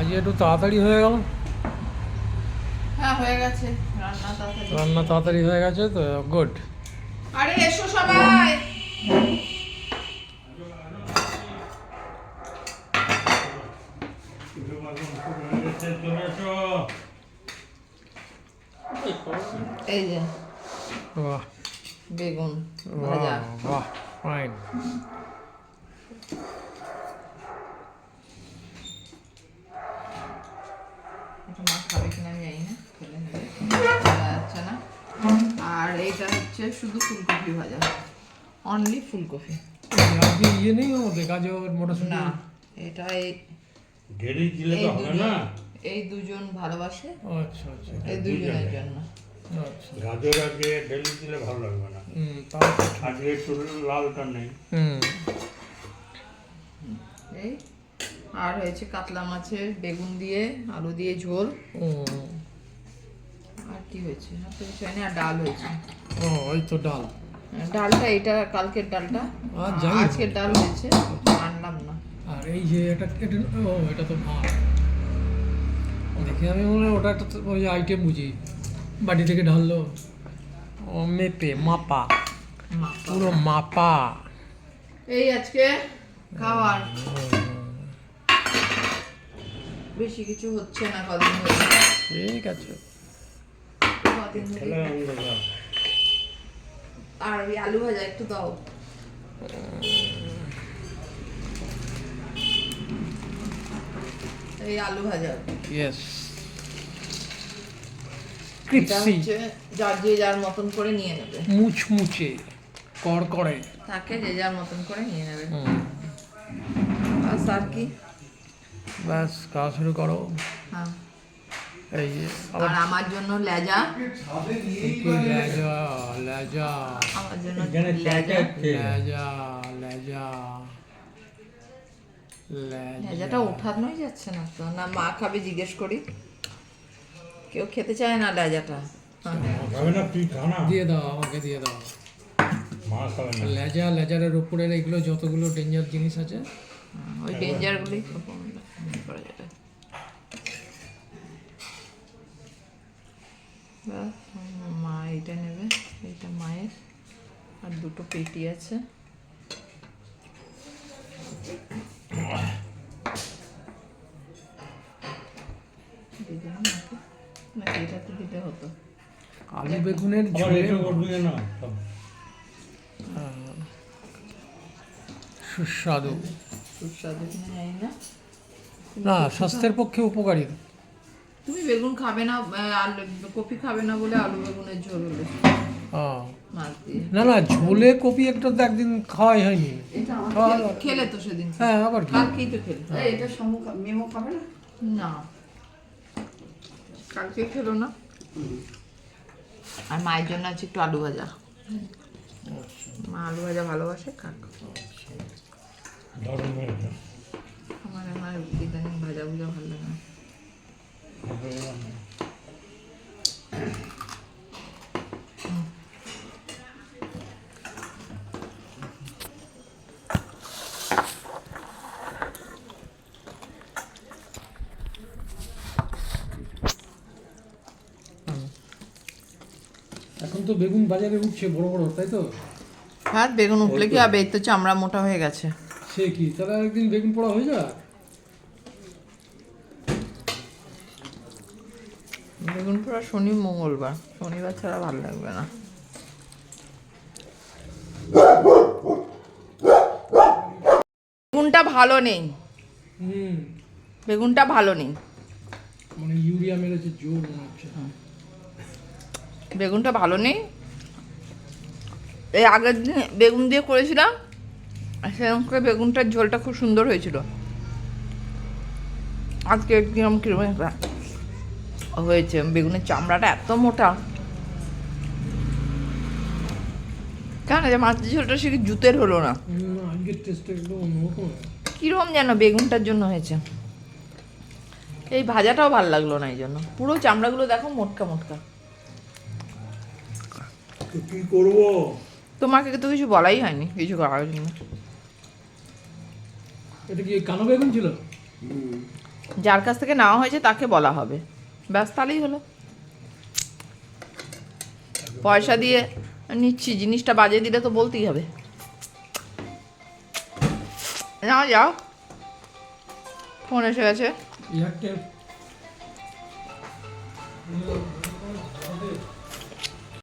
আজ একটু তাড়াতাড়ি হয়ে গেল। হ্যাঁ হয়ে গেছে। রান্না তাড়াতাড়ি। রান্না তাড়াতাড়ি হয়ে গেছে তো গুড আরে এসো সবাই। এই যে বাহ। বেগুন ভাজা। বাহ ফাইন মা খাবে কিনা আমি জানি না খেলে নেবে। যাচ্ছে না। আর এইটা হচ্ছে শুধু ফুলকপি ভাজা। অনলি ফুলকপি। আজকে ইয়ে নেই আমাদের গাজর মটরশুঁটি? না এটা এই ঢেলি দিলে তো হবে না? এই দুজন ভালোবাসে। আচ্ছা আচ্ছা। এই দুজনের জন্য। আচ্ছা। গাজর আগে ঢেলি দিলে ভালো লাগবে না। হুম আজকে একটু লালটা নেই। হুম। এই আর হয়েছে কাতলা মাছের বেগুন দিয়ে আলু দিয়ে ঝোল। আর কি হয়েছে? আর তো কিছু হয়নি আর ডাল হয়েছে। ও ওই তো ডাল। ডালটা এটা কালকের ডালটা। আজকের ডাল হয়েছে আনলাম না। আর এই যে এটা এটা ও এটা তো ভাত। দেখি আমি মনে হয় ওটা একটা ওই আইটেম বুঝি। বাড়ি থেকে ঢাললো। ও মেপে মাপা। পুরো মাপা। এই আজকে খাবার বেশি কিছু হচ্ছে না কদিন ঠিক আছে। আর ওই আলু ভাজা একটু দাও। এই আলু ভাজা। Yes crispy. যার যে যার মতন করে নিয়ে নেবে। মুচমুচে কড়কড়ে। তাকে যে যার মতন করে নিয়ে নেবে। আর কি? ব্যাস খাওয়া শুরু করো। হ্যাঁ। এই যে আর আমার জন্য লেজা। লেজা লেজা। আমার জন্য লেজা লেজা। লেজা লেজা। লেজাটা ওঠানোই যাচ্ছে না তো। না মা খাবে জিজ্ঞেস করি। কেউ খেতে চায় না লেজাটা? হ্যাঁ। খাবে না তুই খানা দিয়ে দাও আমাকে দিয়ে দাও। মা খাবে লেজা লেজারের উপরের এগুলো যতগুলো ডেঞ্জার জিনিস আছে ওই ডেঞ্জারগুলি করা মা এইটা নেবে এইটা মায়ের আর দুটো পেটি আছে। আলু বেগুনের এটা সুস্বাদু। সুস্বাদু জানি না। না স্বাস্থ্যের পক্ষে উপকারী। তুমি বেগুন খাবে না আলু কপি খাবে না বলে আলু বেগুনের ঝোল হলো। হ্যাঁ। না না ঝোলে কপি একটা তো একদিন খাওয়াই হয়নি। খেলে- খেলে তো সেদিন। হ্যাঁ আবার কালকেই তো খেলে। এটা সমু মেমো খাবে না? না। কালকে খেলো না। আর মায়ের জন্য আছে একটু আলু ভাজা। মা আলু ভাজা ভালোবাসে খাক আমার আমার ইদানিং ভাজা ভুজা ভালো লাগে এখন তো বেগুন বাজারে উঠছে বড় বড় তাই তো? হ্যাঁ বেগুন উঠলে কি হবে? এই তো চামড়া মোটা হয়ে গেছে। সে কি? তাহলে একদিন বেগুন পোড়া হয়ে যায় বেগুন পোড়া শনি মঙ্গলবার। শনিবার ছাড়া ভালো লাগবে না। বেগুনটা ভালো নেই। হুম। বেগুনটা ভালো নেই। মানে ইউরিয়া মেরেছে জোর মনে হচ্ছে। বেগুনটা ভালো নেই। এই আগের দিন বেগুন দিয়ে করেছিলাম সেরকম করে বেগুনটার ঝোলটা খুব সুন্দর হয়েছিল। আজকে কিরম কিরম হয়েছে বেগুনের চামড়াটা এত মোটা। কেন যে মাছের ঝোলটা সে জুতের হলো না? কিরম যেন বেগুনটার জন্য হয়েছে। এই ভাজাটাও ভালো লাগল না এই জন্য। পুরো চামড়াগুলো দেখো মোটকা মোটকা। তো কি করব? তোমাকে তো কিছু বলাই হয়নি কিছু করার জন্য। এটা কি কালো বেগুন ছিল? যার কাছ থেকে নেওয়া হয়েছে তাকে বলা হবে। ব্যাস তাহলেই হলো। পয়সা দিয়ে নিচ্ছি জিনিসটা বাজে দিলে তো বলতেই হবে। নাও যাও। ফোন এসে গেছে।